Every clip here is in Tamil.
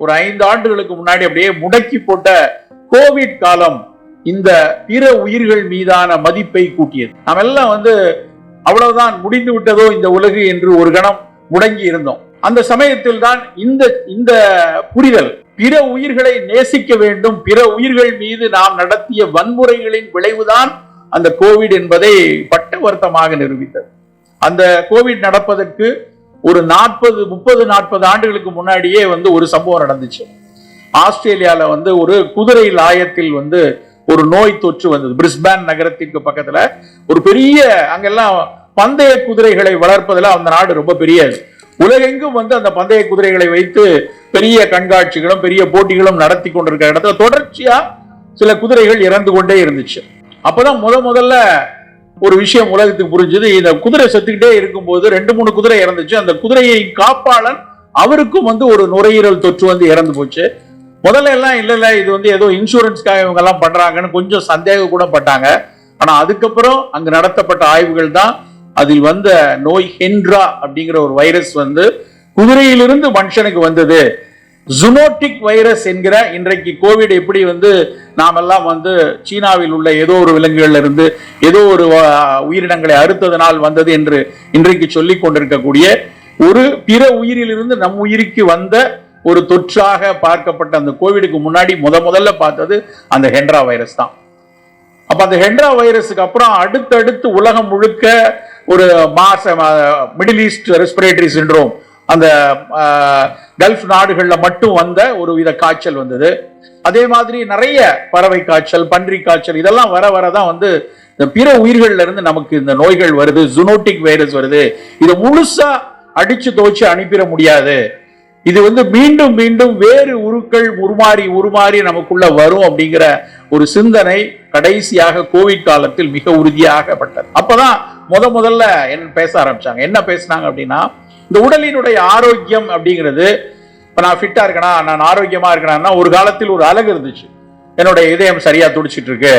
ஒரு ஐந்து ஆண்டுகளுக்கு முன்னாடி அப்படியே முடக்கி போட்ட கோவிட் காலம் இந்த பிற உயிர்கள் மீதான மதிப்பை கூட்டியது. நாம் எல்லாம் வந்து அவ்வளவுதான் முடிந்து விட்டதோ இந்த உலகு என்று ஒரு கணம் முடங்கி இருந்தோம். அந்த சமயத்தில் தான் இந்த இந்த புரிதல் பிற உயிர்களை நேசிக்க வேண்டும் பிற உயிர்கள் மீது நாம் நடத்திய வன்முறைகளின் விளைவுதான் அந்த கோவிட் என்பதை பட்ட வருத்தமாக நிரூபித்தது. அந்த கோவிட் நடப்பதற்கு ஒரு நாற்பது முப்பது நாற்பது ஆண்டுகளுக்கு முன்னாடியே வந்து ஒரு சம்பவம் நடந்துச்சு. ஆஸ்திரேலியால வந்து ஒரு குதிரை லாயத்தில் வந்து ஒரு நோய் தொற்று வந்தது. பிரிஸ்பேன் நகரத்திற்கு பக்கத்துல ஒரு பெரிய அங்கெல்லாம் பந்தய குதிரைகளை வளர்ப்பதில் அந்த நாடு ரொம்ப பெரியது. உலகெங்கும் வந்து அந்த பந்தய குதிரைகளை வைத்து பெரிய கண்காட்சிகளும் பெரிய போட்டிகளும் நடத்தி கொண்டிருக்கிற இடத்துல தொடர்ச்சியா சில குதிரைகள் இறந்து கொண்டே இருந்துச்சு. அப்பதான் முத முதல்ல ஒரு விஷயம் உலகத்துக்கு புரிஞ்சது. இந்த குதிரை செத்துக்கிட்டே இருக்கும்போது ரெண்டு மூணு குதிரை இறந்துச்சு. அந்த குதிரையை காப்பாளன் அவருக்கும் வந்து ஒரு நுரையீரல் தொற்று வந்து இறந்து போச்சு. முதல்ல எல்லாம் இல்லை இல்லை இது வந்து ஏதோ இன்சூரன்ஸ்க்காக இவங்க எல்லாம் பண்றாங்கன்னு கொஞ்சம் சந்தேகம் கூட பட்டாங்க. ஆனா அதுக்கப்புறம் அங்கு நடத்தப்பட்ட ஆய்வுகள் தான் அதில் வந்த நோய் ஹென்ட்ரா அப்படிங்கிற ஒரு வைரஸ் வந்து குதிரையிலிருந்து மனுஷனுக்கு வந்தது. ஜுனோட்டிக் வைரஸ் என்கிற இன்றைக்கு கோவிட் எப்படி வந்து நாமெல்லாம் வந்து சீனாவில் உள்ள ஏதோ ஒரு விலங்குகள்ல இருந்து ஏதோ ஒரு உயிரினங்களை அறுத்ததனால் வந்தது என்று இன்றைக்கு சொல்லிக் கொண்டிருக்கக்கூடிய ஒரு பிற உயிரிலிருந்து நம் உயிருக்கு வந்த ஒரு தொற்றாக பார்க்கப்பட்ட அந்த கோவிடுக்கு முன்னாடி முத முதல்ல பார்த்தது அந்த ஹென்ட்ரா வைரஸ் தான். அப்ப அந்த ஹென்ட்ரா வைரஸுக்கு அப்புறம் அடுத்தடுத்து உலகம் முழுக்க ஒரு மாச மிடில் ஈஸ்ட் ரெஸ்பிரேட்டரி சின்ரோம் அந்த கல்ஃப் நாடுகள்ல மட்டும் வந்த ஒரு வித காய்ச்சல் வந்தது. அதே மாதிரி நிறைய பறவை காய்ச்சல் பன்றி காய்ச்சல் இதெல்லாம் வர வர தான் வந்து இந்த பிற உயிர்கள்ல இருந்து நமக்கு இந்த நோய்கள் வருது ஜுனோட்டிக் வைரஸ் வருது. இதை முழுசா அடிச்சு துவைச்சு அனுப்பிட முடியாது. இது வந்து மீண்டும் மீண்டும் வேறு உருக்கள் உருமாறி உருமாறி நமக்குள்ள வரும் அப்படிங்கிற ஒரு சிந்தனை கடைசியாக கோவிட் காலத்தில் மிக உறுதியாகப்பட்டது. அப்பதான் முத முதல்ல என்ன பேச ஆரம்பிச்சாங்க. என்ன பேசினாங்க அப்படின்னா இந்த உடலினுடைய ஆரோக்கியம் அப்படிங்கிறது இப்போ நான் ஃபிட்டாக இருக்கேனா நான் ஆரோக்கியமாக இருக்கேனா ஒரு காலத்தில் ஒரு அழகு இருந்துச்சு. என்னுடைய இதயம் சரியாக துடிச்சிட்டு இருக்கு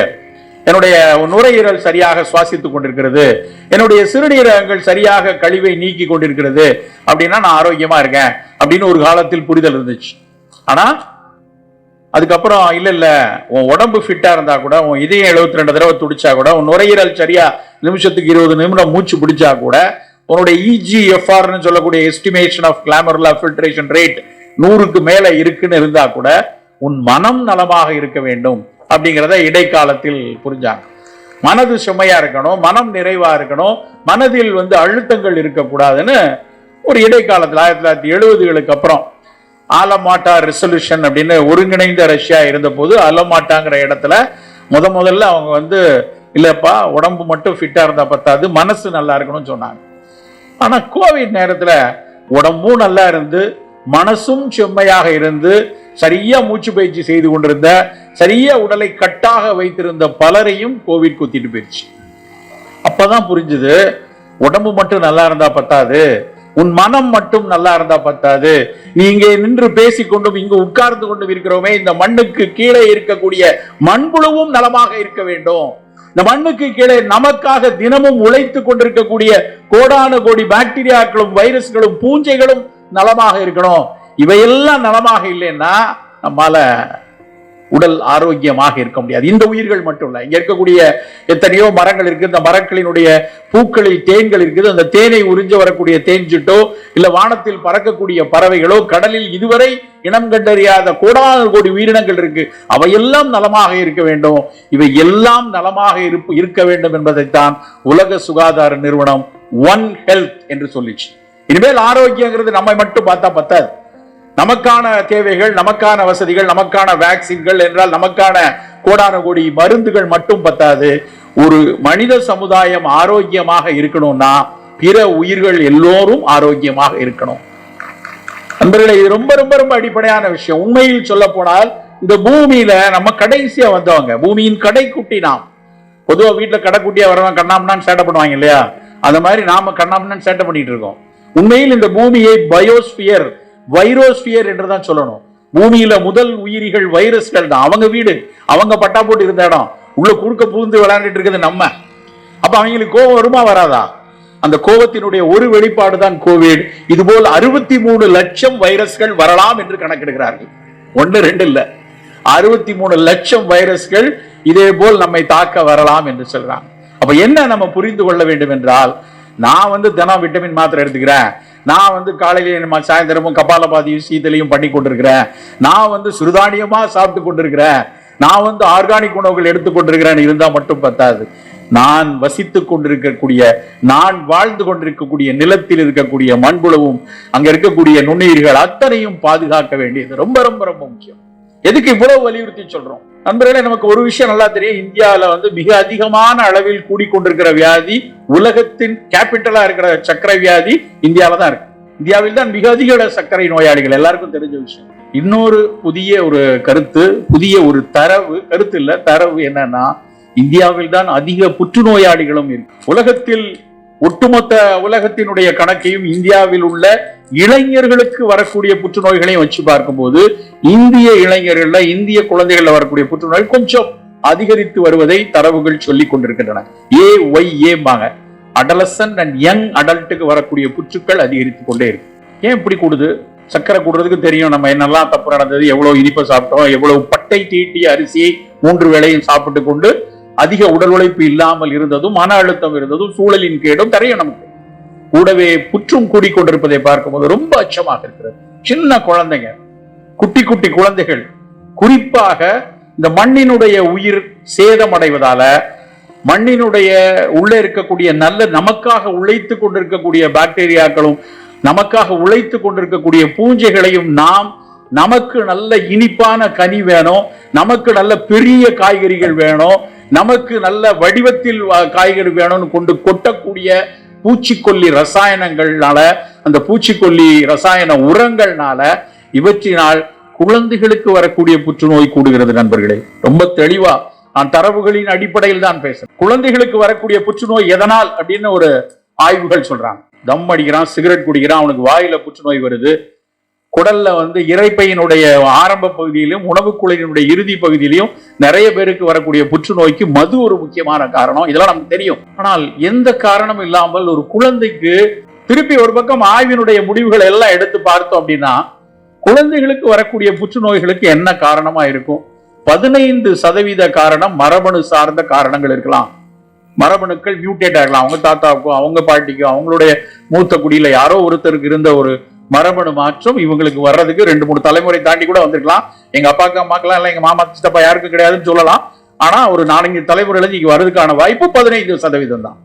என்னுடைய நுரையீரல் சரியாக சுவாசித்துக் கொண்டிருக்கிறது. என்னுடைய சிறுநீரகங்கள் சரியாக கழிவை நீக்கி கொண்டிருக்கிறது. அப்படின்னா நான் ஆரோக்கியமா இருக்கேன் அப்படின்னு ஒரு காலத்தில் புரிதல் இருந்துச்சு. ஆனா அதுக்கப்புறம் இல்ல இல்ல உன் உடம்பு ஃபிட்டா இருந்தா கூட உன் இதயம் 72 ரெண்டு தடவை துடிச்சா கூட உன் நுரையீரல் சரியா நிமிஷத்துக்கு இருபது நிமிடம் மூச்சு பிடிச்சா கூட உன்னுடைய இஜிஎஃப்ஆர்னு சொல்லக்கூடிய estimation of glomerular filtration rate நூறுக்கு மேல இருக்குன்னு இருந்தா கூட உன் மனம் நலமாக இருக்க வேண்டும் அப்படிங்கிறத இடைக்காலத்தில் புரிஞ்சாங்க. மனது சுமையா இருக்கணும் மனம் நிறைவா இருக்கணும் மனதில் வந்து அழுத்தங்கள் இருக்கக்கூடாதுன்னு ஒரு இடைக்காலத்தில் ஆயிரத்தி தொள்ளாயிரத்தி எழுபதுகளுக்கு அப்புறம் ஆலமாட்டா ரெசல்யூஷன் அப்படின்னு ஒருங்கிணைந்த ரஷ்யா இருந்தபோது அலமாட்டாங்கிற இடத்துல முத முதல்ல அவங்க வந்து இல்லைப்பா உடம்பு மட்டும் ஃபிட்டாக இருந்தால் பத்தாது மனசு நல்லா இருக்கணும்னு சொன்னாங்க. ஆனால் கோவிட் நேரத்தில் உடம்பும் நல்லா இருந்து மனசும் செம்மையாக இருந்து சரியா மூச்சு பயிற்சி செய்து கொண்டிருந்த சரியா உடலை கட்டாக வைத்திருந்த பலரையும் கோவிட் குத்திட்டு போயிடுச்சு அப்பதான் புரிஞ்சுது உடம்பு மட்டும் நல்லா இருந்தா பத்தாது உன் மனம் மட்டும் நல்லா இருந்தா பத்தாது நீ இங்கே நின்று பேசிக்கொண்டும் இங்கு உட்கார்ந்து கொண்டும் இருக்கிறோமே இந்த மண்ணுக்கு கீழே இருக்கக்கூடிய மண்புழுவும் நலமாக இருக்க வேண்டும். இந்த மண்ணுக்கு கீழே நமக்காக தினமும் உழைத்து கொண்டிருக்கக்கூடிய கோடான கோடி பாக்டீரியாக்களும் வைரஸ்களும் பூஞ்சைகளும் நலமாக இருக்கணும். இவையெல்லாம் நலமாக இல்லைன்னா நம்மால உடல் ஆரோக்கியமாக இருக்க முடியாது. இந்த உயிர்கள் மட்டும் இல்லை இங்கே இருக்கக்கூடிய எத்தனையோ மரங்கள் இருக்கு இந்த மரங்களினுடைய பூக்களில் தேன்கள் இருக்குது. அந்த தேனை உறிஞ்ச வரக்கூடிய தேஞ்சிட்டோ இல்லை வானத்தில் பறக்கக்கூடிய பறவைகளோ கடலில் இதுவரை இனம் கண்டறியாத கோடான கோடி உயிரினங்கள் இருக்கு. அவையெல்லாம் நலமாக இருக்க வேண்டும். இவை எல்லாம் நலமாக இருப்பு இருக்க வேண்டும் என்பதைத்தான் உலக சுகாதார நிறுவனம் ஒன் ஹெல்த் என்று சொல்லிச்சு. இனிமேல் ஆரோக்கியங்கிறது நம்மை மட்டும் பார்த்தா பத்தாது. நமக்கான தேவைகள் நமக்கான வசதிகள் நமக்கான வேக்சின்கள் என்றால் நமக்கான கோடான கோடி மருந்துகள் மட்டும் பத்தாது. ஒரு மனித சமுதாயம் ஆரோக்கியமாக இருக்கணும்னா பிற உயிர்கள் எல்லோரும் ஆரோக்கியமாக இருக்கணும். நண்பர்களே இது ரொம்ப ரொம்ப ரொம்ப அடிப்படையான விஷயம். உண்மையில் சொல்ல போனால் இந்த பூமியில நம்ம கடைசியா வந்தவங்க பூமியின் கடைக்குட்டி நாம். பொதுவாக வீட்டில் கடைக்குட்டியா வரவன் கண்ணாமண்ணான்னு சேட்டை பண்ணுவாங்க இல்லையா? அந்த மாதிரி நாம கண்ணாமண்ணான்னு சேட்டை பண்ணிட்டு இருக்கோம். உண்மையில் இந்த பூமியை பயோஸ்பியர் வைரோஸ்பியர் என்று தான் சொல்லணும். பூமியில முதல் உயிரிகள் வைரஸ்கள் தான். அவங்க வீடு. அவங்க பட்டா போட்டு இருந்த இடம். உள்ள குறுக்க புகுந்து விளையாண்டுட்டு இருக்குது நம்ம. அப்ப அவங்களுக்கு கோபம் வருமா வராதா? அந்த கோபத்தினுடைய ஒரு வெளிப்பாடு தான் கோவிட் இதுபோல் அறுபத்தி மூணு லட்சம் வைரஸ்கள் வரலாம் என்று கணக்கெடுக்கிறார்கள் ஒன்று ரெண்டு இல்ல. அறுபத்தி மூணு லட்சம் வைரஸ்கள் இதே போல் நம்மை தாக்க வரலாம் என்று சொல்றாங்க. அப்ப என்ன நம்ம புரிந்து கொள்ள வேண்டும் என்றால் நான் வந்து தினம் விட்டமின் மாத்திரை எடுத்துக்கிறேன். நான் வந்து காலையில நம்ம சாயந்தரமும் கபாலபாதியும் சீதலையும் பண்ணி கொண்டிருக்கிறேன். நான் வந்து சிறுதானியமா சாப்பிட்டு கொண்டிருக்கிறேன். நான் வந்து ஆர்கானிக் உணவுகள் எடுத்துக்கொண்டிருக்கிறேன் இருந்தா மட்டும் பத்தாது. நான் வசித்து கொண்டிருக்கக்கூடிய நான் வாழ்ந்து கொண்டிருக்கக்கூடிய நிலத்தில் இருக்கக்கூடிய மண்புலவும் அங்க இருக்கக்கூடிய நுண்ணுயிர்கள் அத்தனையும் பாதுகாக்க வேண்டியது ரொம்ப ரொம்ப ரொம்ப முக்கியம். எதுக்கு இவ்வளவு வலியுறுத்தி சொல்றோம்? நண்பர்களே நமக்கு ஒரு விஷயம் நல்லா தெரியும். இந்தியாவில் வந்து மிக அதிகமான அளவில் கூடிக்கொண்டிருக்கிற வியாதி உலகத்தின் கேபிட்டலா இருக்கிற சர்க்கரை வியாதி இந்தியாவில் தான் இருக்கு. இந்தியாவில் தான் மிக அதிக சர்க்கரை நோயாளிகள் எல்லாருக்கும் தெரிஞ்ச விஷயம். இன்னொரு புதிய ஒரு கருத்து புதிய ஒரு தரவு கருத்து இல்லை தரவு என்னன்னா இந்தியாவில் தான் அதிக புற்றுநோயாளிகளும் இருக்கு. உலகத்தில் ஒட்டுமொத்த உலகத்தினுடைய கணக்கையும் இந்தியாவில் உள்ள இளைஞர்களுக்கு வரக்கூடிய புற்றுநோய்களையும் வச்சு பார்க்கும்போது இந்திய இளைஞர்கள்ல இந்திய குழந்தைகள்ல வரக்கூடிய புற்றுநோய் கொஞ்சம் அதிகரித்து வருவதை தரவுகள் சொல்லிக் கொண்டிருக்கின்றன. ஏ ஒய் ஏம்பாங்க அடலசன் அண்ட் யங் அடல்ட்டுக்கு வரக்கூடிய புற்றுக்கள் அதிகரித்து கொண்டே இருக்கு. ஏன் இப்படி கூடுது? சக்கரை கூடுறதுக்கு தெரியும் நம்ம என்னெல்லாம் தப்பு நடந்தது எவ்வளவு இனிப்பை சாப்பிட்டோம் எவ்வளவு பட்டை தீட்டி அரிசியை மூன்று வேளையும் சாப்பிட்டு கொண்டு அதிக உடல் உழைப்பு இல்லாமல் இருந்ததும் மன அழுத்தம் இருந்ததும் சூழலின் கேடும் தரையும் நமக்கு. கூடவே புற்றும் கூடிக்கொண்டிருப்பதை பார்க்கும்போது ரொம்ப அச்சமாக இருக்கிறது. சின்ன குழந்தைங்க குட்டி குட்டி குழந்தைகள் குறிப்பாக இந்த மண்ணினுடைய உயிர் சேதமடைவதால மண்ணினுடைய உள்ள இருக்கக்கூடிய நல்ல நமக்காக உழைத்து கொண்டிருக்கக்கூடிய பாக்டீரியாக்களும் நமக்காக உழைத்து கொண்டிருக்கக்கூடிய பூஞ்சைகளையும் நாம் நமக்கு நல்ல இனிப்பான கனி வேணும் நமக்கு நல்ல பெரிய காய்கறிகள் வேணும் நமக்கு நல்ல வடிவத்தில் காய்கறி வேணும்னு கொண்டு கொட்டக்கூடிய பூச்சிக்கொல்லி ரசாயனங்கள்னால அந்த பூச்சிக்கொல்லி ரசாயன உரங்கள்னால இவற்றினால் குழந்தைகளுக்கு வரக்கூடிய புற்றுநோய் கூடுகிறது நண்பர்களே. ரொம்ப தெளிவா நான் தரவுகளின் அடிப்படையில் தான் பேசுறேன். குழந்தைகளுக்கு வரக்கூடிய புற்றுநோய் எதனால் அப்படின்னு ஒரு ஆய்வுகள் சொல்றாங்க. தம் அடிக்கிறான் சிகரெட் குடிக்கிறான் அவனுக்கு வாயில புற்றுநோய் வருது. குடல்ல வந்து இறைப்பையினுடைய ஆரம்ப பகுதியிலும் உணவு குழலினுடைய இறுதி பகுதியிலையும் நிறைய பேருக்கு வரக்கூடிய புற்றுநோய்க்கு மது ஒரு முக்கியமான காரணம். இதெல்லாம் நமக்கு தெரியும். ஆனால் எந்த காரணம் இல்லாமல் ஒரு குழந்தைக்கு திருப்பி ஒரு பக்கம் ஆய்வினுடைய முடிவுகளை எல்லாம் எடுத்து பார்த்தோம் அப்படின்னா குழந்தைகளுக்கு வரக்கூடிய புற்றுநோய்களுக்கு என்ன காரணமா இருக்கும்? பதினைந்து சதவீத காரணம் மரபணு சார்ந்த காரணங்கள் இருக்கலாம். மரபணுக்கள் மியூட்டேட் ஆகலாம். அவங்க தாத்தாவுக்கும் அவங்க பாட்டிக்கும் அவங்களுடைய மூத்த குடியில யாரோ ஒருத்தருக்கு இருந்த ஒரு மரபணு மாற்றம் இவங்களுக்கு வர்றதுக்கு ரெண்டு மூணு தலைமுறை தாண்டி கூட வந்திருக்கலாம். எங்க அப்பாக்கு அம்மாக்கெல்லாம் இல்லை எங்க மாமா சித்தப்பா யாருக்கும் கிடையாதுன்னு சொல்லலாம். ஆனா ஒரு நாலஞ்சு தலைமுறையில இங்க வர்றதுக்கான வாய்ப்பு பதினைந்து சதவீதம் தான்.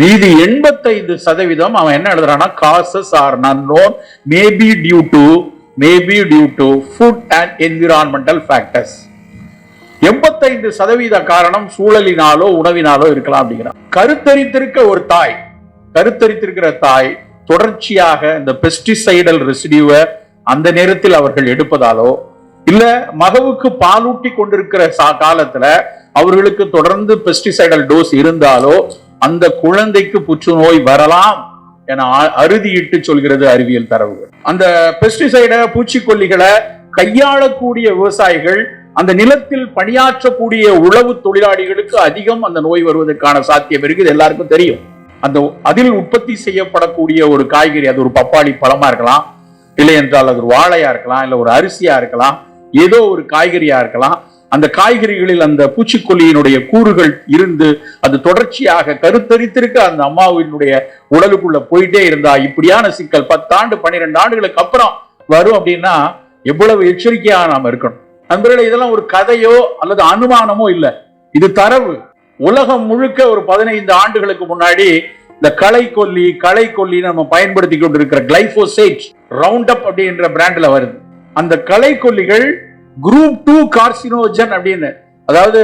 மீதி எண்பத்தைந்து சதவீதம் அவன் என்ன எழுதுறான்னா causes are unknown maybe due to maybe due to food and environmental factors எண்பத்தைந்து சதவீத காரணம் சூழலினாலோ உணவினாலோ இருக்கலாம் அப்படிங்கிறான். கருத்தரித்திருக்க ஒரு தாய் கருத்தரித்திருக்கிற தாய் தொடர்ச்சியாக இந்த பெஸ்டிசைடல் ரெசிடியூவை அந்த நேரத்தில் அவர்கள் எடுப்பதாலோ இல்ல மகவுக்கு பாலூட்டி கொண்டிருக்கிற சா- காலத்துல அவர்களுக்கு தொடர்ந்து பெஸ்டிசைடல் டோஸ் இருந்தாலோ அந்த குழந்தைக்கு புற்றுநோய் வரலாம் என அ- அறுதியிட்டு சொல்கிறது அறிவியல் தரவுகள். அந்த பெஸ்டிசைட பூச்சிக்கொல்லிகளை கையாளக்கூடிய விவசாயிகள் அந்த நிலத்தில் பணியாற்றக்கூடிய உழவு தொழிலாளிகளுக்கு அதிகம் அந்த நோய் வருவதற்கான சாத்தியம் இருக்கு எல்லாருக்கும் தெரியும். அந்த அதில் உற்பத்தி செய்யப்படக்கூடிய ஒரு காய்கறி அது ஒரு பப்பாளி பழமா இருக்கலாம் இல்லை என்றால் அது ஒரு வாழையா இருக்கலாம் இல்லை ஒரு அரிசியா இருக்கலாம் ஏதோ ஒரு காய்கறியா இருக்கலாம் அந்த காய்கறிகளில் அந்த பூச்சிக்கொல்லியினுடைய கூறுகள் இருந்து அது தொடர்ச்சியாக கருத்தரித்திருக்க அந்த அம்மாவினுடைய உடலுக்குள்ள போயிட்டே இருந்தா இப்படியான சிக்கல் பத்தாண்டு பன்னிரெண்டு ஆண்டுகளுக்கு அப்புறம் வரும் அப்படின்னா எவ்வளவு எச்சரிக்கையா நாம இருக்கணும். நண்பர்களே இதெல்லாம் ஒரு கதையோ அல்லது அனுமானமோ இல்லை. இது தரவு. உலகம் முழுக்க ஒரு பதினைந்து ஆண்டுகளுக்கு முன்னாடி இந்த களை கொல்லி களை கொல்லி நம்ம பயன்படுத்தி கொண்டிருக்கிற கிளைபோசேட் ரவுண்ட் அப் அப்படின்ற பிராண்ட்ல வருது. அந்த களை கொல்லிகள் குரூப் டூ கார்சினோஜன் அப்படின்னு அதாவது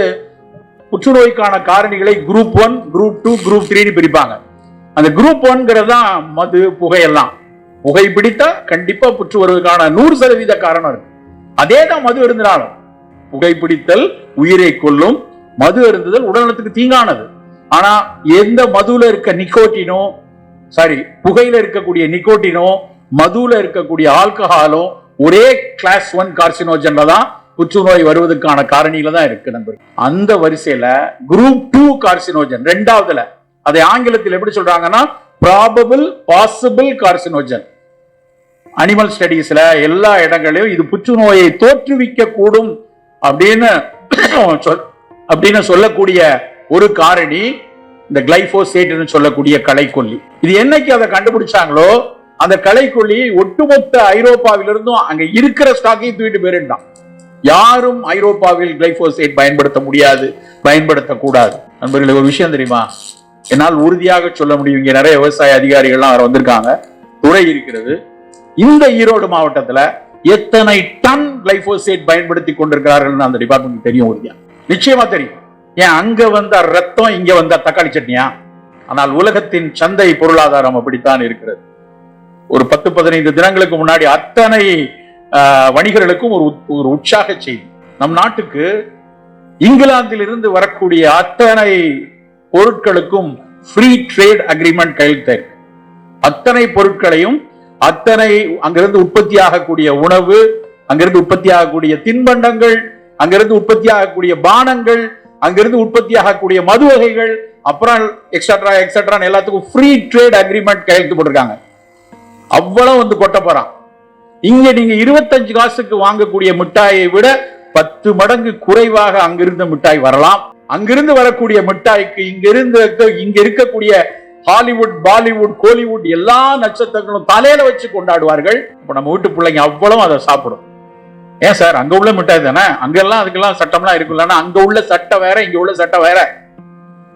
புற்றுநோய்க்கான காரணிகளை group one group two group த்ரீன்னு பிரிப்பாங்க. அந்த குரூப் ஒன்ங்கிறது தான் மது புகையெல்லாம் புகை பிடித்தா கண்டிப்பா புற்று வருவதற்கான நூறு சதவீத காரணம் இருக்கு. அதே தான் மது இருந்தாலும் புகை பிடித்தல் உயிரை கொல்லும் மது அருந்துதல் உடல்நலத்துக்கு தீங்கானது. ஆனா எந்த மதுல இருக்க நிக்கோட்டினோ சாரி புகையில இருக்கக்கூடிய நிக்கோட்டினோ மதுல இருக்கக்கூடிய ஆல்கஹாலும் ஒரே கிளாஸ் ஒன் கார்சினோஜன்ல தான் புற்றுநோய் வருவதற்கான காரணியில தான் இருக்கு நண்பர் அந்த வரிசையில குரூப் டூ கார்சினோஜன் ரெண்டாவதுல அதை ஆங்கிலத்தில் எப்படி சொல்றாங்கன்னா ப்ராபபிள் பாசிபிள் கார்சினோஜன் அனிமல் ஸ்டடீஸ்ல எல்லா இடங்களிலும் இது புற்றுநோயை தோற்றுவிக்க கூடும் அப்படின்னு அப்படின்னு சொல்லக்கூடிய ஒரு காரணி இந்த கிளைபோசேட்னு சொல்லக்கூடிய களைக்கொல்லி. இது என்னைக்கு அதை கண்டுபிடிச்சாங்களோ அந்த களைக்கொல்லி ஒட்டுமொத்த ஐரோப்பாவிலிருந்தும் அங்க இருக்கிற ஸ்டாக்கையும் தூக்கிட்டு போயிருந்தான். யாரும் ஐரோப்பாவில் கிளைபோசேட் பயன்படுத்த முடியாது பயன்படுத்தக்கூடாது. நண்பர்களே ஒரு விஷயம் தெரியுமா? என்னால் உறுதியாக சொல்ல முடியும். இங்க நிறைய விவசாய அதிகாரிகள்லாம் அவர் வந்திருக்காங்க. துறை இருக்கிறது. இந்த ஈரோடு மாவட்டத்துல எத்தனை டன் கிளைபோசேட் பயன்படுத்தி கொண்டிருக்கிறார்கள் அந்த டிபார்ட்மெண்ட் தெரியும் உறுதியாக நிச்சயமா தெரியும். ஏன் அங்க வந்த ரத்தம் இங்க வந்த தக்காளி சட்னியா? ஆனால் உலகத்தின் சந்தை பொருளாதாரம் அப்படித்தான் இருக்கிறது. ஒரு பத்து பதினைந்து தினங்களுக்கு முன்னாடி அத்தனை வணிகர்களுக்கும் ஒரு உத்- ஒரு உற்சாக செய்தி. நம் நாட்டுக்கு இங்கிலாந்தில் இருந்து வரக்கூடிய அத்தனை பொருட்களுக்கும் ஃப்ரீ ட்ரேட் அக்ரிமெண்ட் கையெழுத்து அத்தனை பொருட்களையும் அத்தனை அங்கிருந்து உற்பத்தி ஆகக்கூடிய உணவு அங்கிருந்து உற்பத்தி ஆகக்கூடிய தின்பண்டங்கள் அங்கிருந்து உற்பத்தி ஆகக்கூடிய பானங்கள் அங்கிருந்து உற்பத்தி ஆகக்கூடிய மது வகைகள் அப்புறம் எக்ஸட்ரா எக்ஸட்ரா எல்லாத்துக்கும் ஃப்ரீ ட்ரேட் அக்ரிமெண்ட் கையெழுத்து போட்டிருக்காங்க. அவ்வளவு வந்து கொட்ட போறான். இங்க நீங்க இருபத்தஞ்சு காசுக்கு வாங்கக்கூடிய மிட்டாயை விட பத்து மடங்கு குறைவாக அங்கிருந்த மிட்டாய் வரலாம். அங்கிருந்து வரக்கூடிய மிட்டாய்க்கு இங்கிருந்து இங்க இருக்கக்கூடிய ஹாலிவுட் பாலிவுட் கோலிவுட் எல்லா நட்சத்திரங்களும் தலையில வச்சு கொண்டாடுவார்கள். இப்ப நம்ம வீட்டு பிள்ளைங்க அவ்வளவு அதை சாப்பிடும். ஏன் சார் அங்க உள்ள மிட்டாய் தானே? அங்கெல்லாம் அதுக்கெல்லாம் சட்டம்லாம் இருக்குல்லன்னா அங்க உள்ள சட்டம் வேற இங்க உள்ள சட்டம் வேற.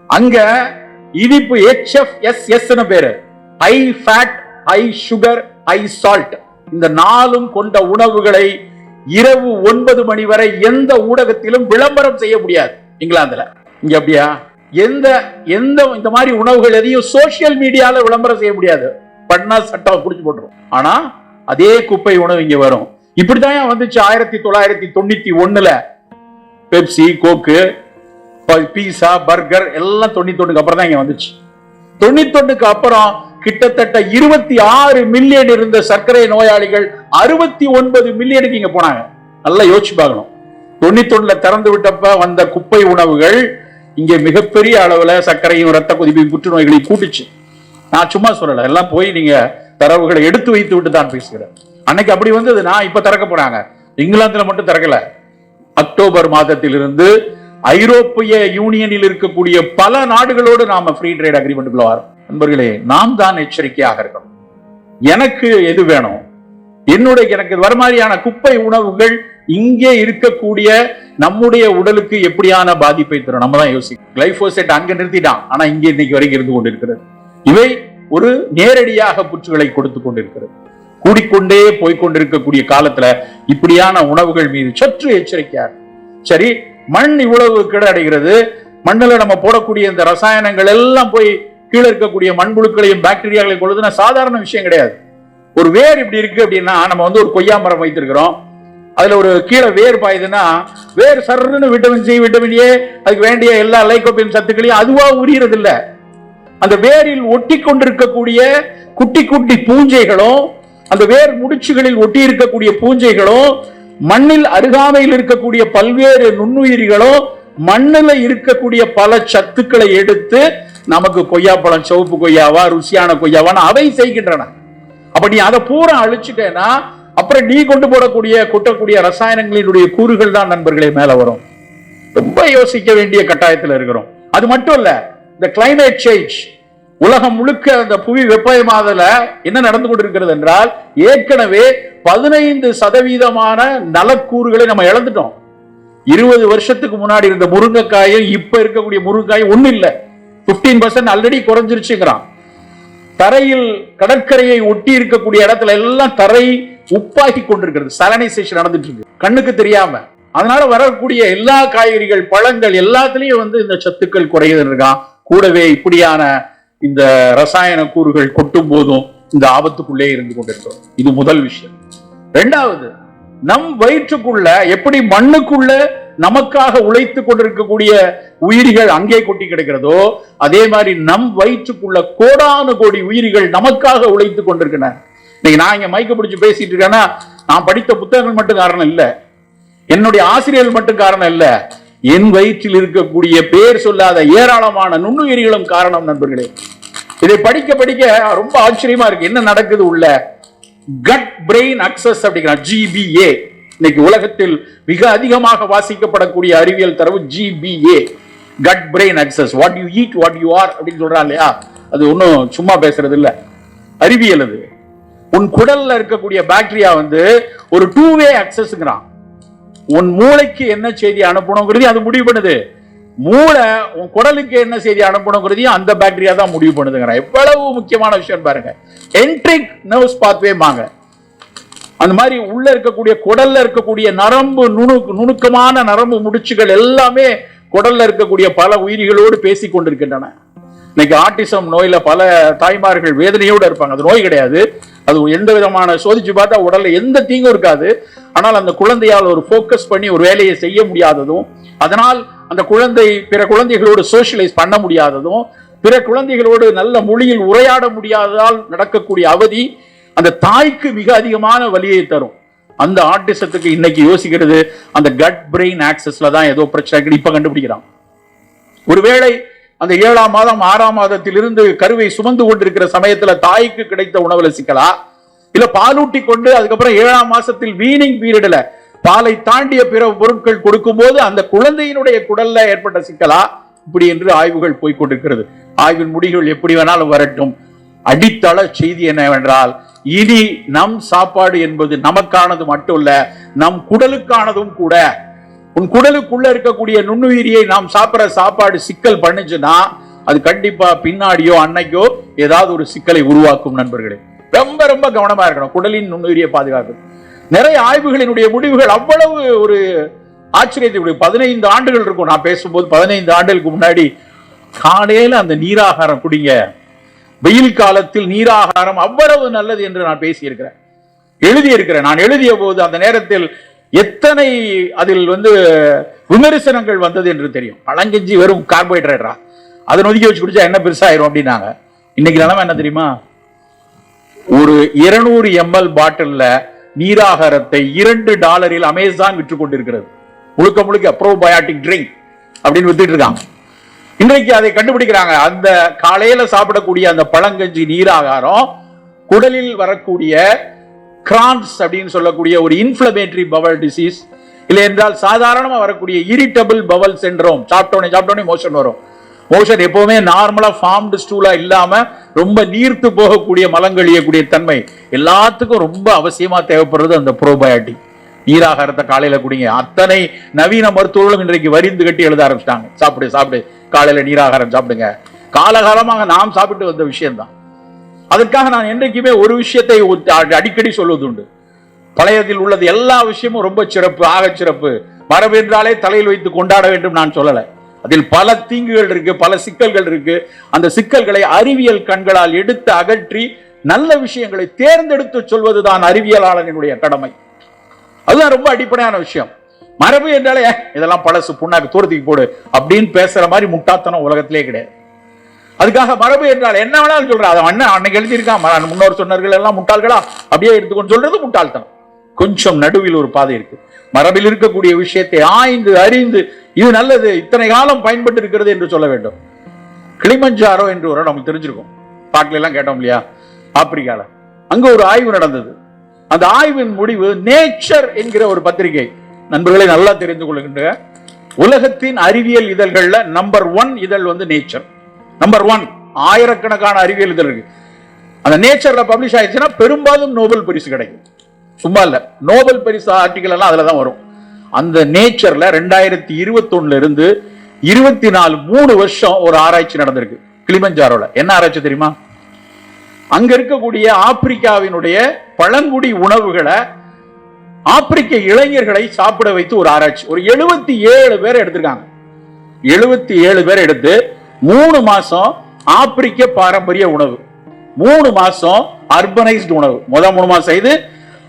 அங்க இனிப்பு HFSS னு பேரு. High fat high sugar high salt இந்த நாலும் கொண்ட உணவுகளை இரவு ஒன்பது மணி வரை எந்த ஊடகத்திலும் விளம்பரம் செய்ய முடியாது. இங்கிலாந்துல இங்க அப்படியா? எந்த எந்த இந்த மாதிரி உணவுகள் எதையும் சோசியல் மீடியால விளம்பரம் செய்ய முடியாது. பண்ணா சட்டம் பிடிச்சி போட்டுரும். ஆனா அதே குப்பை உணவு இங்க வரும். இப்படிதான் வந்துச்சு ஆயிரத்தி தொள்ளாயிரத்தி தொண்ணூத்தி ஒண்ணுல. பெப்சி கோக்கு பீஸா பர்கர் எல்லாம் தொண்ணூத்தொன்னுக்கு அப்புறம் தான் இங்க வந்துச்சு. தொண்ணூத்தொன்னுக்கு அப்புறம் கிட்டத்தட்ட இருபத்தி ஆறு மில்லியன் இருந்த சர்க்கரை நோயாளிகள் அறுபத்தி ஒன்பது மில்லியனுக்கு இங்க போனாங்க. நல்லா யோசிச்சு பார்க்கணும். தொண்ணூத்தொன்னுல திறந்து விட்டப்ப வந்த குப்பை உணவுகள் இங்க மிகப்பெரிய அளவுல சர்க்கரையும் ரத்த கொதிப்பையும் புற்றுநோய்களையும் கூட்டுச்சு. நான் சும்மா சொல்லலை எல்லாம் போய் நீங்க தரவுகளை எடுத்து வைத்து விட்டு தான் பேசுகிறேன். அன்னைக்கு அப்படி வந்தது நான் இப்ப திறக்க போறாங்க இங்கிலாந்துல மட்டும் திறக்கல. அக்டோபர் மாதத்திலிருந்து ஐரோப்பிய யூனியனில் இருக்கக்கூடிய பல நாடுகளோடு நாம ஃப்ரீ ட்ரேட் அக்ரிமெண்ட்டுக்குள்ள வரோம். நண்பர்களே நாம் தான் எச்சரிக்கையாக இருக்கணும். எனக்கு எது வேணும்? என்னுடைய எனக்கு வர மாதிரியான குப்பை உணவுகள் இங்கே இருக்கக்கூடிய நம்முடைய உடலுக்கு எப்படியான பாதிப்பை தரும்? நம்ம தான் யோசிக்கணும். கிளைபோசேட் அங்க நிறுத்திட்டான். ஆனா இங்கே இன்னைக்கு வரைக்கும் இருந்து கொண்டிருக்கிறது. இவை ஒரு நேரடியாக புற்றுகளை கொடுத்து கொண்டிருக்கிறது. கூடிக்கொண்டே போய்க்கொண்டிருக்கக்கூடிய காலத்துல இப்படியான உணவுகள் மீது சற்று எச்சரிக்கையார் சரி மண் இவ்வளவு கிடைக்கிறது மண்ணில் நம்ம போடக்கூடிய இந்த ரசாயனங்கள் எல்லாம் போய் கீழே இருக்கக்கூடிய மண்புழுக்களையும் பாக்டீரியாக்களையும் கொள்ளுதுன்னா சாதாரண விஷயம் கிடையாது. ஒரு வேர் இப்படி இருக்கு அப்படின்னா நம்ம வந்து ஒரு கொய்யா மரம் வைத்திருக்கிறோம். அதுல ஒரு கீழே வேர் பாயுதுன்னா வேர் சர்ன்னு விட்டமின் சி விட்டமின் ஏ அதுக்கு வேண்டிய எல்லா லைகோபின் சத்துக்களையும் அதுவா உரியறது இல்லை அந்த வேரில் ஒட்டி கொண்டிருக்கக்கூடிய குட்டி குட்டி பூஞ்சைகளும் அந்த வேர் முடிச்சுகளில் ஒட்டி இருக்கக்கூடிய பூஞ்சைகளும் மண்ணில் அருகாமையில் இருக்கக்கூடிய பல்வேறு நுண்ணுயிரிகளும் மண்ணில் இருக்கக்கூடிய பல சத்துக்களை எடுத்து நமக்கு கொய்யாப்பழம் சிவப்பு கொய்யாவா ருசியான கொய்யாவான்னு அவை செய்கின்றன. அப்ப நீ அதை பூரா அழிச்சிட்டேன்னா அப்புறம் நீ கொண்டு போடக்கூடிய கொட்டக்கூடிய ரசாயனங்களினுடைய கூறுகள் தான் நண்பர்களே மேல வரும். ரொம்ப யோசிக்க வேண்டிய கட்டாயத்தில் இருக்கிறோம். அது மட்டும் இல்ல இந்த கிளைமேட் சேஞ்ச் உலகம் முழுக்க அந்த புவி வெப்பமயமாதல என்ன நடந்து கொண்டிருக்கிறது என்றால் ஏற்கனவே பதினைந்து சதவீதமான நலக்கூறுகளை நம்ம இழந்துட்டோம். இருபது வருஷத்துக்கு முன்னாடி இருந்த முருங்கைக்காயும் இப்ப இருக்கக்கூடிய முருங்கைக்காயும் ஒன்றும் இல்லை. பிப்டீன் பர்சன்ட் ஆல்ரெடி குறைஞ்சிருச்சுங்கிறான். தரையில் கடற்கரையை ஒட்டி இருக்கக்கூடிய இடத்துல எல்லாம் தரை உப்பாக்கி கொண்டிருக்கிறது. சலனைசேஷன் நடந்துட்டு இருக்கு. கண்ணுக்கு தெரியாம. அதனால வரக்கூடிய எல்லா காய்கறிகள் பழங்கள் எல்லாத்துலயும் வந்து இந்த சத்துக்கள் குறையுதுன்னு இருக்கான். கூடவே இப்படியான இந்த ரசாயன கூறுகள் கொட்டும் போதும் இந்த ஆபத்துக்குள்ளே இருந்து கொண்டிருக்கிறோம். இது முதல் விஷயம். ரெண்டாவது நம் வயிற்றுக்குள்ள எப்படி மண்ணுக்குள்ள நமக்காக உழைத்து கொண்டிருக்கக்கூடிய உயிரிகள் அங்கே கொட்டி கிடக்கிறதோ அதே மாதிரி நம் வயிற்றுக்குள்ள கோடானு கோடி உயிரிகள் நமக்காக உழைத்து கொண்டிருக்கின்றன. இன்னைக்கு நான் இங்க மைக்க பிடிச்சு பேசிட்டு இருக்கேன்னா நான் படித்த புத்தகங்கள் மட்டும் காரணம் இல்லை. என்னுடைய ஆசிரியர்கள் மட்டும் காரணம் இல்லை. என் வயிற்றில் இருக்கக்கூடிய பேர் சொல்லாத ஏராளமான நுண்ணுயிரிகளும் காரணம் நண்பர்களே. இதை படிக்க படிக்க ரொம்ப ஆச்சரியமா இருக்கு. என்ன நடக்குது உள்ள? கட் பிரெயின் அக்சஸ் அப்படிங்கிற ஜிபிஏ இன்னைக்கு உலகத்தில் மிக அதிகமாக வாசிக்கப்படக்கூடிய அறிவியல் தரவு GBA gut brain axis what you eat what you are அப்படின்னு சொல்றான் இல்லையா? அது ஒன்றும் சும்மா பேசுறது இல்ல. அறிவியல் அது. உன் குடல்ல இருக்கக்கூடிய பாக்டீரியா வந்து ஒரு டூ வே அக்சஸ்ங்கிறான் உன் மூளைக்கு என்ன செய்தி அனுப்பணுங்கிறதையும் அது முடிவு பண்ணுது. மூளை உன் குடலுக்கு என்ன செய்தி அனுப்பணுங்கிறதையும் அந்த பாக்டீரியா தான் முடிவு பண்ணுதுங்கிற எவ்வளவு முக்கியமான விஷயம் பாருங்க. என்ட்ரிக் நர்வ்ஸ் பாத்வேமாங்க அந்த மாதிரி உள்ள இருக்கக்கூடிய குடல்ல இருக்கக்கூடிய நரம்பு நுணு நுணுக்கமான நரம்பு முடிச்சுகள் எல்லாமே குடல்ல இருக்கக்கூடிய பல உயிரிகளோடு பேசி கொண்டிருக்கின்றன. இன்னைக்கு ஆட்டிசம் நோயில பல தாய்மார்கள் வேதனையோடு இருப்பாங்க. அது நோய் கிடையாது. அது எந்த விதமான சோதிச்சு பார்த்தா உடல்ல எந்த தீங்கும் இருக்காது. ஆனால் அந்த குழந்தையால் ஒரு ஃபோக்கஸ் பண்ணி ஒரு வேலையை செய்ய முடியாததும் அதனால் அந்த குழந்தை பிற குழந்தைகளோடு சோஷியலைஸ் பண்ண முடியாததும் பிற குழந்தைகளோடு நல்ல மொழியில் உரையாட முடியாததால் நடக்கக்கூடிய அவதி அந்த தாய்க்கு மிக அதிகமான வலியை தரும். அந்த ஆட்டிசத்துக்கு இன்னைக்கு யோசிக்கிறது அந்த கட் பிரெயின் ஆக்சஸ்ல தான் ஏதோ பிரச்சனை இப்ப கண்டுபிடிக்கிறான். ஒருவேளை அந்த ஏழாம் மாதம் ஆறாம் மாதத்திலிருந்து கருவை சுமந்து கொண்டிருக்கிற சமயத்துல தாய்க்கு கிடைத்த உணவுல சிக்கலா இல்ல பாலூட்டி கொண்டு அதுக்கப்புறம் ஏழாம் மாசத்தில் வீனிங் பீரியட்ல பாலை தாண்டிய பிற பொருட்கள் கொடுக்கும்போது அந்த குழந்தையினுடைய குடல்ல ஏற்பட்ட சிக்கலா இப்படி என்று ஆய்வுகள் போய்கொண்டிருக்கிறது ஆய்வின் முடிவுகள் எப்படி வேணாலும் வரட்டும். அடித்தள செய்தி என்னவென்றால் இனி நம் சாப்பாடு என்பது நமக்கானது மட்டும் இல்ல நம் குடலுக்கானதும் கூட உன் குடலுக்குள்ள இருக்கக்கூடிய நுண்ணுயிரியை நாம் சாப்பிட்ற சாப்பாடு சிக்கல் பண்ணுச்சுன்னா அது கண்டிப்பா பின்னாடியோ அன்னைக்கோ ஏதாவது ஒரு சிக்கலை உருவாக்கும் நண்பர்களே. ரொம்ப ரொம்ப கவனமா இருக்கணும் குடலின் நுண்ணுயிரியை பாதுகாக்கும் நிறைய ஆய்வுகளினுடைய முடிவுகள் அவ்வளவு ஒரு ஆச்சரியத்தை பதினைந்து ஆண்டுகள் இருக்கும். நான் பேசும்போது பதினைந்து ஆண்டுகளுக்கு முன்னாடி காலையில அந்த நீராகாரம் குடிங்க. வெயில் காலத்தில் நீராகாரம் அவ்வளவு நல்லது என்று நான் பேசியிருக்கிறேன். எழுதியிருக்கிறேன். நான் எழுதிய போது அந்த நேரத்தில் எத்தனை அதில் வந்து விமர்சனங்கள் வந்தது என்று தெரியும். பழங்கஞ்சி வெறும் கார்போஹைட்ரேட்டா அதை நொதுக்கி வச்சு குடிச்சா என்ன பெருசாயிரும் அப்படின்னாங்க. இன்னைக்கு நிலைமை என்ன தெரியுமா? ஒரு இருநூறு எம்எல் பாட்டில்ல நீராகாரத்தை இரண்டு டாலரில் அமேசான் விற்று கொண்டிருக்கிறது. முழுக்க முழுக்க ப்ரோபயாட்டிக் ட்ரிங்க் அப்படின்னு வித்துட்டு இருக்காங்க. இன்றைக்கு அதை கண்டுபிடிக்கிறாங்க. அந்த காலையில சாப்பிடக்கூடிய அந்த பழங்கஞ்சி நீராகாரம் குடலில் வரக்கூடிய கிரான்ஸ் அப்படின்னு சொல்லக்கூடிய ஒரு இன்ஃபிளமேட்டரி பவல் டிசீஸ் இல்லை என்றால் சாதாரணமாக வரக்கூடிய இரிட்டபிள் பவல் சென்ட்ரோம் சாப்பிட்டோன்னே சாப்பிட்டோனே மோஷன் வரும். மோஷன் எப்போவுமே நார்மலாக ஃபார்ம்டு ஸ்டூலாக இல்லாமல் ரொம்ப நீர்த்து போகக்கூடிய மலங்கழியக்கூடிய தன்மை. எல்லாத்துக்கும் ரொம்ப அவசியமாக தேவைப்படுறது அந்த ப்ரோபயாட்டிக் நீராகாரத்தை காலையில் குடிங்க. அத்தனை நவீன மருத்துவர்களும் இன்றைக்கு வரிந்து கட்டி எழுத ஆரம்பிச்சிட்டாங்க. சாப்பிடு சாப்பிடு. காலையில் நீராகாரம் சாப்பிடுங்க. காலகாலமாக நாம் சாப்பிட்டு வந்த விஷயம்தான். அதற்காக நான் என்றைக்குமே ஒரு விஷயத்தை அடிக்கடி சொல்வது உண்டு பழையதில் உள்ளது எல்லா விஷயமும் ரொம்ப சிறப்பு ஆக சிறப்பு. மரபு என்றாலே தலையில் வைத்து கொண்டாட வேண்டும் நான் சொல்லலை. அதில் பல தீங்குகள் இருக்கு பல சிக்கல்கள் இருக்கு. அந்த சிக்கல்களை அறிவியல் கண்களால் எடுத்து அகற்றி நல்ல விஷயங்களை தேர்ந்தெடுத்து சொல்வதுதான் அறிவியலாளனுடைய கடமை. அதுதான் ரொம்ப அடிப்படையான விஷயம். மரபு என்றாலே இதெல்லாம் பழசு புண்ணாக்கு தூரத்துக்கு போடு அப்படின்னு பேசுற மாதிரி முட்டாத்தனம் உலகத்திலே கிடையாது. அதுக்காக மரபு என்றால் என்ன வேணாலும் சொல்ற. அதை அண்ணன் அன்னைக்கு எழுதியிருக்கான் முன்னோர் சொன்னர்கள் எல்லாம் முட்டாள்களா? அப்படியே எடுத்துக்கொண்டு சொல்றது முட்டாள்தனம். கொஞ்சம் நடுவில் ஒரு பாதை இருக்கு. மரபில் இருக்கக்கூடிய விஷயத்தை ஆய்ந்து அறிந்து இது நல்லது இத்தனை காலம் பயன்பட்டு இருக்கிறது என்று சொல்ல வேண்டும். கிளிமஞ்சாரோ என்று ஒரு நமக்கு தெரிஞ்சிருக்கும். பாட்டில எல்லாம் கேட்டோம் இல்லையா? ஆப்பிரிக்கால. அங்க ஒரு ஆய்வு நடந்தது. அந்த ஆய்வின் முடிவு நேச்சர் என்கிற ஒரு பத்திரிகை. நண்பர்களை நல்லா தெரிந்து கொள்கின்ற உலகத்தின் அறிவியல் இதழ்கள்ல நம்பர் ஒன் இதழ் வந்து நேச்சர். நம்பர் ஒன் ஆயிரக்கணக்கான அறிவியல் இதில் இருக்கு. அந்த நேச்சர்ல பப்ளிஷ் ஆயிடுச்சுன்னா பெரும்பாலும் நோபல் பரிசு கிடைக்கும். சும்மா இல்லை நோபல் பரிசு ஆர்டிகல் எல்லாம் அதில் தான் வரும். அந்த நேச்சர்ல ரெண்டாயிரத்தி இருபத்தொன்னுல இருந்து இருபத்தி நாலு மூணு வருஷம் ஒரு ஆராய்ச்சி நடந்திருக்கு கிளிமஞ்சாரோல. என்ன ஆராய்ச்சி தெரியுமா? அங்க இருக்கக்கூடிய ஆப்பிரிக்காவினுடைய பழங்குடி உணவுகளை ஆப்பிரிக்க இளைஞர்களை சாப்பிட வைத்து ஒரு ஆராய்ச்சி. ஒரு எழுபத்தி ஏழு பேர் எடுத்திருக்காங்க. எழுபத்தி ஏழு பேர் எடுத்து மூணு மாசம் ஆப்பிரிக்க பாரம்பரிய உணவு. மூணு மாசம் அர்பனைஸ்டு உணவு. முதல் மூணு மாசம் இது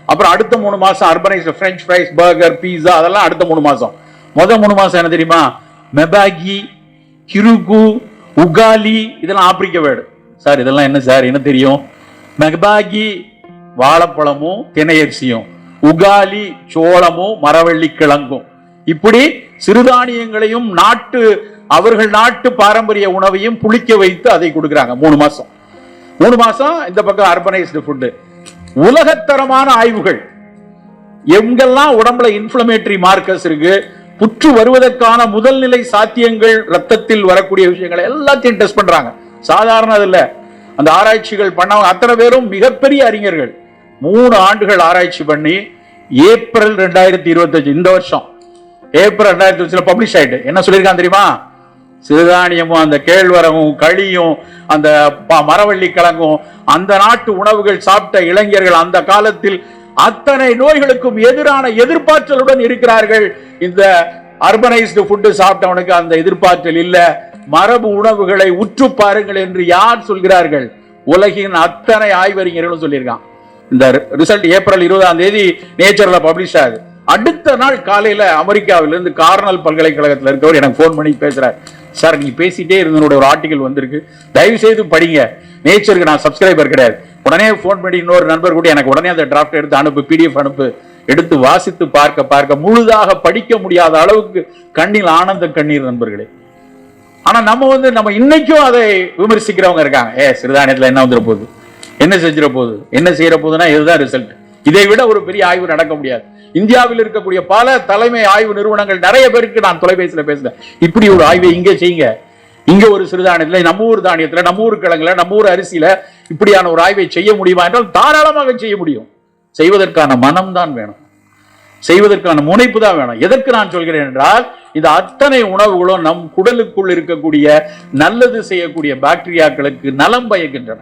அப்புறம் அடுத்த மூணு மாசம் urbanised French fries burger pizza அதெல்லாம் அடுத்த மூணு மாசம். முதல் மூணு மாசம் என்ன தெரியுமா? மெபாகி கிருகு உகாலி இதெல்லாம் ஆப்பிரிக்க வேர்டு. சார் இதெல்லாம் என்ன சார்? என்ன தெரியும்? மெபாகி வாழைப்பழமும் தினையரிசியும் உகாலி சோளமும் மரவள்ளி கிழங்கும் இப்படி சிறுதானியங்களையும் நாட்டு அவர்கள் நாட்டு பாரம்பரிய உணவையும் புளிக்க வைத்து அதை கொடுக்குறாங்க. மூணு மாசம். மூணு மாசம் இந்த பக்கம் அர்பனைஸ்டு ஃபுட்டு உலகத்தரமான ஆய்வுகள். எங்கெல்லாம் உடம்புல இன்ஃபிளமேட்டரி மார்க்கஸ் இருக்கு புற்று வருவதற்கான முதல் நிலை சாத்தியங்கள் ரத்தத்தில் வரக்கூடிய விஷயங்களை எல்லாத்தையும் டெஸ்ட் பண்றாங்க. சாதாரண அதில் அந்த ஆராய்ச்சிகள் பண்ணவங்க அத்தனை பேரும் மிகப்பெரிய அறிஞர்கள். மூணு ஆண்டுகள் ஆராய்ச்சி பண்ணி ஏப்ரல் ரெண்டாயிரத்தி இருபத்தஞ்சு இந்த வருஷம். ஏப்ரல் ரெண்டாயிரத்தி வச்சுல பப்ளிஷ் ஆயிட்டு. என்ன சொல்லியிருக்கான் தெரியுமா? சிறுதானியமும் அந்த கேழ்வரகும் களியும் அந்த ப- மரவள்ளி கிழங்கும் அந்த நாட்டு உணவுகள் சாப்பிட்ட இளைஞர்கள் அந்த காலத்தில் அத்தனை நோய்களுக்கும் எதிரான எதிர்பார்த்தலுடன் இருக்கிறார்கள். இந்த அர்பனைஸ்டு ஃபுட்டு சாப்பிட்டவனுக்கு அந்த எதிர்பார்த்தல் இல்ல. மரபு உணவுகளை உற்று பாருங்கள் என்று யார் சொல்கிறார்கள்? உலகின் அத்தனை ஆய்வறிஞர்களும் சொல்லியிருக்கான். இந்த ரிசல்ட் ஏப்ரல் இருபதாம் தேதி நேச்சர்ல பப்ளிஷ் ஆகுது. அடுத்த நாள் காலையில அமெரிக்காவிலிருந்து கார்னல் பல்கலைக்கழகத்தில் இருக்கவர் எனக்கு ஃபோன் பண்ணி பேசுறாரு. சார் நீ பேசிட்டே இருந்தனோட ஒரு ஆர்டிகல் வந்திருக்கு. தயவு செய்து படிங்க. நேச்சருக்கு நான் சப்ஸ்கிரைபர் கிடையாது. உடனே ஃபோன் பண்ணி இன்னொரு நண்பர் கூட எனக்கு உடனே அந்த டிராஃப்ட் எடுத்து அனுப்பு பிடிஎஃப் அனுப்பு எடுத்து வாசித்து பார்க்க பார்க்க முழுதாக படிக்க முடியாத அளவுக்கு கண்ணில் ஆனந்த கண்ணீர் நண்பர்களே. ஆனா நம்ம வந்து நம்ம இன்னைக்கும் அதை விமர்சிக்கிறவங்க இருக்காங்க. ஏ சிறுதானியத்துல என்ன வந்துட போகுது? என்ன செஞ்சிட போகுது? என்ன செய்யற போகுதுன்னா இதுதான் ரிசல்ட் இதை விட ஒரு பெரிய ஆய்வு நடக்க முடியாது. இந்தியாவில் இருக்கக்கூடிய பல தலைமை ஆய்வு நிறுவனங்கள் நிறைய பேருக்கு நான் தொலைபேசியில பேசுறேன். இப்படி ஒரு ஆய்வை இங்கே செய்யுங்க. இங்க ஒரு சிறுதானியத்துல நம்ம ஊர் தானியத்துல நம்ம ஊர் கிழங்குல நம்ம ஊர் அரிசியில இப்படியான ஒரு ஆய்வை செய்ய முடியுமா என்றால் தாராளமாக செய்ய முடியும். செய்வதற்கான மனம் தான் வேணும். செய்வதற்கான முனைப்பு தான் வேணும். எதற்கு நான் சொல்கிறேன் என்றால் இந்த அத்தனை உணவுகளும் நம் குடலுக்குள் இருக்கக்கூடிய நல்லது செய்யக்கூடிய பாக்டீரியாக்களுக்கு நலம் பயக்கின்றன.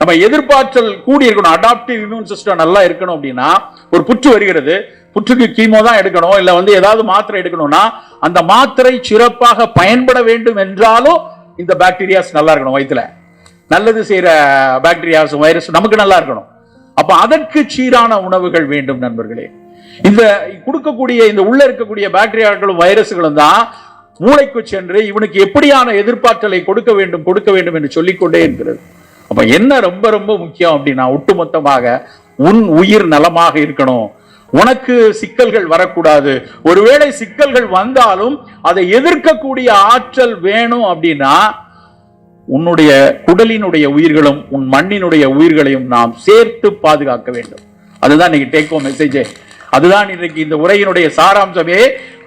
நம்ம எதிர்பார்த்தல் கூடி இருக்கணும். அடாப்டிவ் இம்யூன் சிஸ்டம் நல்லா இருக்கணும் அப்படின்னா ஒரு புற்று வருகிறது. புற்றுக்கு கீமோ தான் எடுக்கணும். இல்ல வந்து ஏதாவது மாத்திரை எடுக்கணும்னா அந்த மாத்திரை சிறப்பாக பயன்பட வேண்டும் என்றாலும் இந்த பாக்டீரியாஸ் நல்லா இருக்கணும் வயிற்றுல நல்லது செய்யற பாக்டீரியாஸ் வைரஸ் நமக்கு நல்லா இருக்கணும். அப்ப அதற்கு சீரான உணவுகள் வேண்டும் நண்பர்களே. இந்த கொடுக்கக்கூடிய இந்த உள்ள இருக்கக்கூடிய பாக்டீரியாக்களும் வைரஸ்களும் தான் மூளைக்கு சென்று இவனுக்கு எப்படியான எதிர்பார்த்தலை கொடுக்க வேண்டும் கொடுக்க வேண்டும் என்று சொல்லிக்கொண்டே இருக்கிறது. அப்ப என்ன ரொம்ப ரொம்ப முக்கியம் அப்படின்னா ஒட்டுமொத்தமாக உன் உயிர் நலமாக இருக்கணும். உனக்கு சிக்கல்கள் வரக்கூடாது. ஒருவேளை சிக்கல்கள் வந்தாலும் அதை எதிர்க்கக்கூடிய ஆற்றல் வேணும் அப்படின்னா உன்னுடைய குடலினுடைய உயிர்களும் உன் மண்ணினுடைய உயிர்களையும் நாம் சேர்த்து பாதுகாக்க வேண்டும். அதுதான் இன்னைக்கு டேக் மெசேஜே அதுதான் இன்றைக்கு இந்த உரையினுடைய சாராம்சமே.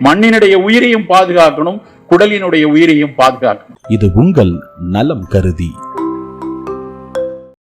மண்ணினுடைய உயிரையும் பாதுகாக்கணும் குடலினுடைய உயிரையும் பாதுகாக்கணும். இது உங்கள் நலம் கருதி.